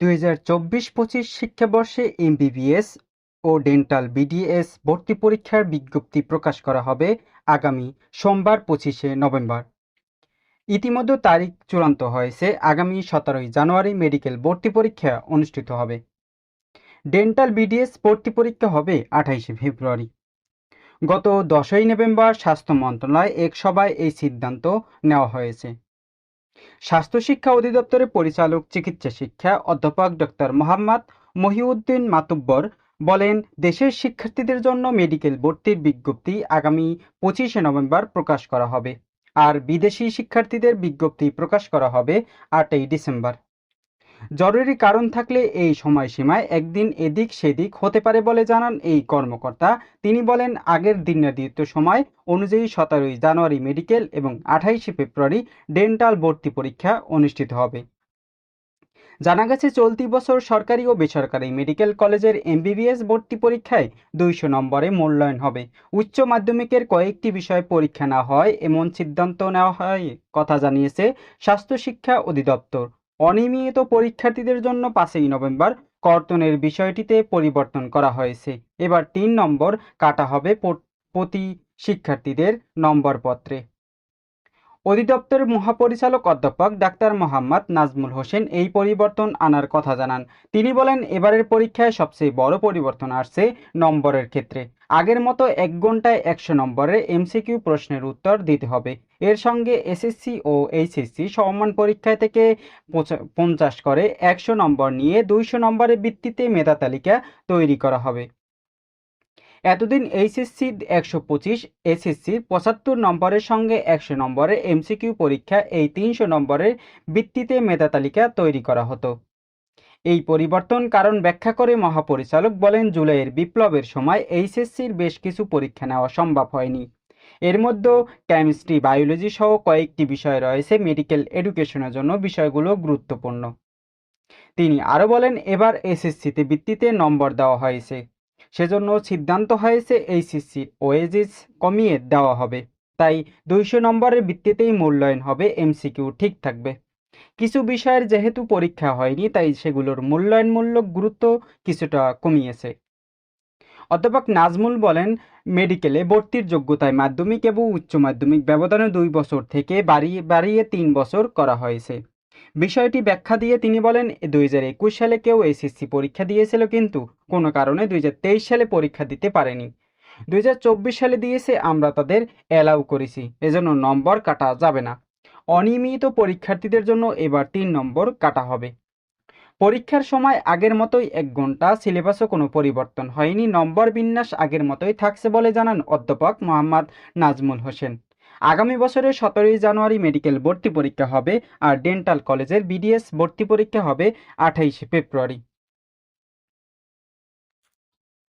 দুই হাজার চব্বিশ পঁচিশ শিক্ষাবর্ষে এমবিবিএস ও ডেন্টাল বিডিএস ভর্তি পরীক্ষার বিজ্ঞপ্তি প্রকাশ করা হবে আগামী সোমবার, পঁচিশে নভেম্বর। ইতিমধ্যে তারিখ চূড়ান্ত হয়েছে। আগামী সতেরোই জানুয়ারি মেডিকেল ভর্তি পরীক্ষা অনুষ্ঠিত হবে। ডেন্টাল বিডিএস ভর্তি পরীক্ষা হবে আঠাইশে ফেব্রুয়ারি। গত দশই নভেম্বর স্বাস্থ্য মন্ত্রণালয় এক সভায় এই সিদ্ধান্ত নেওয়া হয়েছে। স্বাস্থ্য শিক্ষা অধিদপ্তরের পরিচালক চিকিৎসা শিক্ষা অধ্যাপক ডক্টর মোহাম্মদ মহিউদ্দিন মাতুব্বর বলেন, দেশের শিক্ষার্থীদের জন্য মেডিকেল ভর্তির বিজ্ঞপ্তি আগামী পঁচিশে নভেম্বর প্রকাশ করা হবে। আর বিদেশি শিক্ষার্থীদের বিজ্ঞপ্তি প্রকাশ করা হবে আটই ডিসেম্বর। জরুরি কারণ থাকলে এই সময়সীমায় একদিন এদিক সেদিক হতে পারে বলে জানান এই কর্মকর্তা। তিনি বলেন, আগের দিন নির্ধারিত সময় অনুযায়ী সতেরোই জানুয়ারি মেডিকেল এবং আঠাইশে ফেব্রুয়ারি ডেন্টাল ভর্তি পরীক্ষা অনুষ্ঠিত হবে। জানা গেছে, চলতি বছর সরকারি ও বেসরকারি মেডিকেল কলেজের এমবিবিএস ভর্তি পরীক্ষায় দুইশো নম্বরে মূল্যায়ন হবে। উচ্চ মাধ্যমিকের কয়েকটি বিষয়ে পরীক্ষা না হয় এমন সিদ্ধান্ত নেওয়া হয়, কথা জানিয়েছে স্বাস্থ্য শিক্ষা অধিদপ্তর। অনিয়মিত পরীক্ষার্থীদের জন্য পাঁচই নভেম্বর কর্তনের বিষয়টিতে পরিবর্তন করা হয়েছে। এবার তিন নম্বর কাটা হবে প্রতি শিক্ষার্থীদের নম্বরপত্রে। অধিদপ্তরের মহাপরিচালক অধ্যাপক ডাক্তার মোহাম্মদ নাজমুল হোসেন এই পরিবর্তন আনার কথা জানান। তিনি বলেন, এবারের পরীক্ষায় সবচেয়ে বড় পরিবর্তন আসছে নম্বরের ক্ষেত্রে। আগের মতো এক ঘন্টায় একশো নম্বরের এমসিকিউ প্রশ্নের উত্তর দিতে হবে। এর সঙ্গে এসএসসি ও এইচএসসি সমমান পরীক্ষায় থেকে পঞ্চাশ করে একশো নম্বর নিয়ে দুইশো নম্বরের ভিত্তিতে মেধা তালিকা তৈরি করা হবে। এতদিন এইচএসসি একশো পঁচিশ এসএসসির পঁচাত্তর নম্বরের সঙ্গে একশো নম্বরের এমসিকিউ পরীক্ষা এই তিনশো নম্বরের ভিত্তিতে মেধা তালিকা তৈরি করা হতো। এই পরিবর্তন কারণ ব্যাখ্যা করে মহাপরিচালক বলেন, জুলাইয়ের বিপ্লবের সময় এইচএসসির বেশ কিছু পরীক্ষা নেওয়া সম্ভব হয়নি। এর মধ্যে কেমিস্ট্রি, বায়োলজি সহ কয়েকটি বিষয় রয়েছে মেডিকেল এডুকেশনের জন্য বিষয়গুলো গুরুত্বপূর্ণ। তিনি আরও বলেন, এবার এসএসসিতে ভিত্তিতে নম্বর দেওয়া হয়েছে। সেজন্য সিদ্ধান্ত হয়েছে এইচএসসির ওয়েজেস কমিয়ে দেওয়া হবে। তাই দুইশো নম্বরের ভিত্তিতেই মূল্যায়ন হবে, এমসিকিউ ঠিক থাকবে। কিছু বিষয়ের যেহেতু পরীক্ষা হয়নি, তাই সেগুলোর মূল্যায়নমূলক গুরুত্ব কিছুটা কমিয়েছে। অধ্যাপক নাজমুল বলেন, মেডিকেলে ভর্তির যোগ্যতায় মাধ্যমিক এবং উচ্চ মাধ্যমিক ব্যবধানে দুই বছর থেকে বাড়িয়ে বাড়িয়ে তিন বছর করা হয়েছে। বিষয়টি ব্যাখ্যা দিয়ে তিনি বলেন, দুই হাজার একুশ সালে কেউ এসএসসি পরীক্ষা দিয়েছিল কিন্তু কোনো কারণে দুই হাজার তেইশ সালে পরীক্ষা দিতে পারেনি। দুই হাজার চব্বিশ সালে দিয়েছে, আমরা তাদের অ্যালাউ করেছি, এজন্য নম্বর কাটা যাবে না। অনিয়মিত পরীক্ষার্থীদের জন্য এবার তিন নম্বর কাটা হবে। পরীক্ষার সময় আগের মতোই এক ঘণ্টা সিলেবাসও কোনো পরিবর্তন হয়নি, নম্বর বিন্যাস আগের মতোই থাকছে বলে জানান অধ্যাপক মোহাম্মদ নাজমুল হোসেন। আগামী বছরের সতেরোই জানুয়ারি মেডিকেল ভর্তি পরীক্ষা হবে আর ডেন্টাল কলেজের বিডিএস ভর্তি পরীক্ষা হবে আঠাইশে ফেব্রুয়ারি।